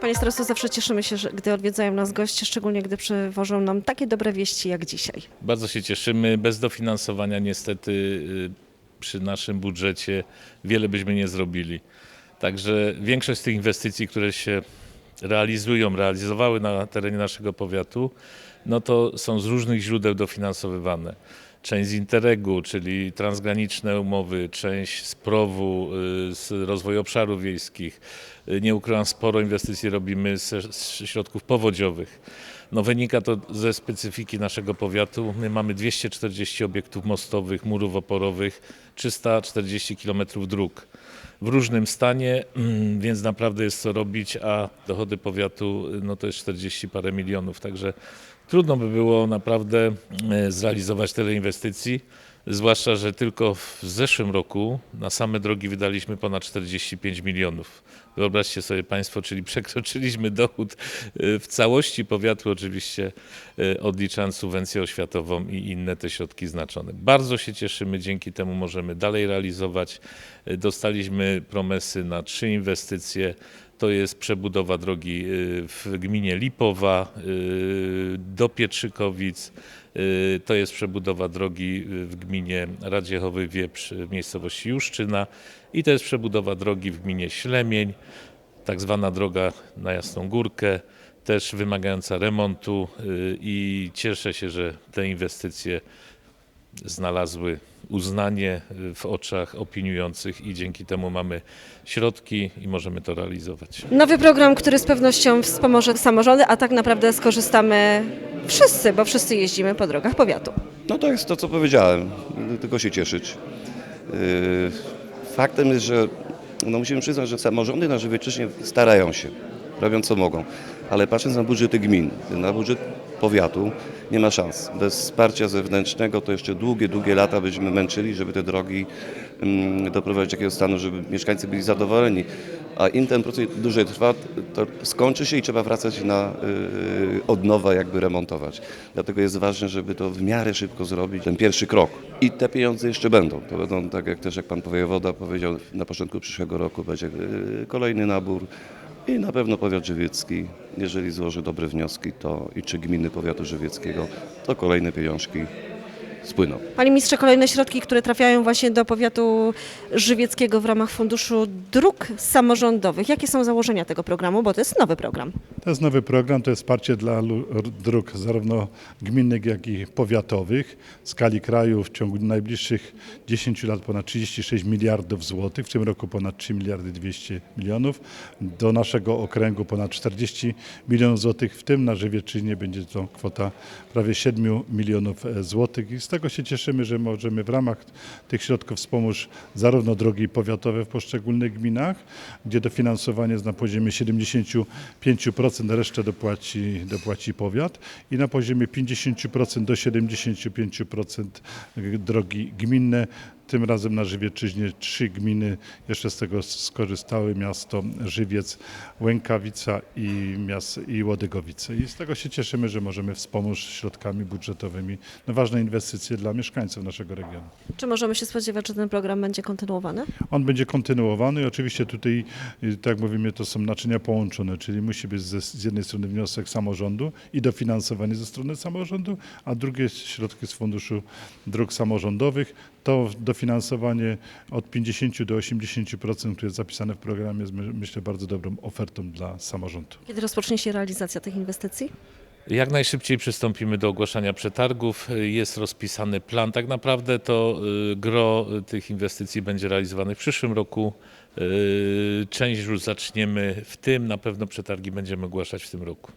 Panie starosto, zawsze cieszymy się, że, gdy odwiedzają nas goście, szczególnie gdy przywożą nam takie dobre wieści jak dzisiaj. Bardzo się cieszymy. Bez dofinansowania niestety y, przy naszym budżecie wiele byśmy nie zrobili. Także większość z tych inwestycji, które się realizują, realizowały na terenie naszego powiatu, no to są z różnych źródeł dofinansowywane. Część z Interregu, czyli transgraniczne umowy, część z PROW-u, y, z rozwoju obszarów wiejskich. Y, Nie ukrywam, sporo inwestycji robimy ze z środków powodziowych. No wynika to ze specyfiki naszego powiatu. My mamy 240 obiektów mostowych, murów oporowych, 340 km dróg. W różnym stanie, mm, więc naprawdę jest co robić, a dochody powiatu no to jest 40 parę milionów, także trudno by było naprawdę e, zrealizować tyle inwestycji, zwłaszcza, że tylko w zeszłym roku na same drogi wydaliśmy ponad 45 milionów. Wyobraźcie sobie Państwo, czyli przekroczyliśmy dochód e, w całości powiatu, oczywiście e, odliczając subwencję oświatową i inne te środki znaczone. Bardzo się cieszymy, dzięki temu możemy dalej realizować. E, Dostaliśmy promesy na trzy inwestycje. To jest przebudowa drogi y, w gminie Lipowa y, do Pietrzykowic. Y, To jest przebudowa drogi w gminie Radziechowy Wieprz w miejscowości Juszczyna i to jest przebudowa drogi w gminie Ślemień, tak zwana droga na Jasną Górkę, też wymagająca remontu i cieszę się, że te inwestycje znalazły uznanie w oczach opiniujących i dzięki temu mamy środki i możemy to realizować. Nowy program, który z pewnością wspomoże samorządy, a tak naprawdę skorzystamy wszyscy, bo wszyscy jeździmy po drogach powiatu. No to jest to, co powiedziałem. Tylko się cieszyć. Yy, Faktem jest, że no musimy przyznać, że samorządy na Żywiecczyźnie starają się, robią co mogą, ale patrząc na budżety gmin, na budżet powiatu, nie ma szans. Bez wsparcia zewnętrznego to jeszcze długie, długie lata byśmy męczyli, żeby te drogi mm, doprowadzić do takiego stanu, żeby mieszkańcy byli zadowoleni. A im ten proces dłużej trwa, to skończy się i trzeba wracać na yy, od nowa jakby remontować. Dlatego jest ważne, żeby to w miarę szybko zrobić, ten pierwszy krok. I te pieniądze jeszcze będą. To będą, tak jak też jak pan wojewoda powiedział, na początku przyszłego roku będzie yy, kolejny nabór. I na pewno powiat żywiecki, jeżeli złoży dobre wnioski, to i czy gminy powiatu żywieckiego, to kolejne pieniążki spłyną. Panie ministrze, kolejne środki, które trafiają właśnie do powiatu żywieckiego w ramach Funduszu Dróg Samorządowych. Jakie są założenia tego programu, bo to jest nowy program? To jest nowy program, to jest wsparcie dla dróg zarówno gminnych, jak i powiatowych. W skali kraju w ciągu najbliższych 10 lat ponad 36 miliardów złotych, w tym roku ponad 3 miliardy 200 milionów. Do naszego okręgu ponad 40 milionów złotych, w tym na Żywiecczyźnie będzie to kwota prawie 7 milionów e, złotych i z tego się cieszymy, że możemy w ramach tych środków wspomóc zarówno drogi powiatowe w poszczególnych gminach, gdzie dofinansowanie jest na poziomie 75%, resztę dopłaci, dopłaci powiat i na poziomie 50% do 75% drogi gminne. Tym razem na Żywiecczyźnie trzy gminy jeszcze z tego skorzystały, miasto Żywiec, Łękawica i, miast, i Łodygowice. I z tego się cieszymy, że możemy wspomóc środkami budżetowymi na ważne inwestycje dla mieszkańców naszego regionu. Czy możemy się spodziewać, że ten program będzie kontynuowany? On będzie kontynuowany i oczywiście tutaj, y, tak mówimy, to są naczynia połączone, czyli musi być ze, z jednej strony wniosek samorządu i dofinansowanie ze strony samorządu, a drugie środki z Funduszu Dróg Samorządowych. To dofinansowanie od 50 do 80%, które jest zapisane w programie, jest my- myślę bardzo dobrą ofertą dla samorządu. Kiedy rozpocznie się realizacja tych inwestycji? Jak najszybciej przystąpimy do ogłaszania przetargów. Jest rozpisany plan. Tak naprawdę to y, gro y, tych inwestycji będzie realizowane w przyszłym roku. Y, Część już zaczniemy w tym, na pewno przetargi będziemy ogłaszać w tym roku.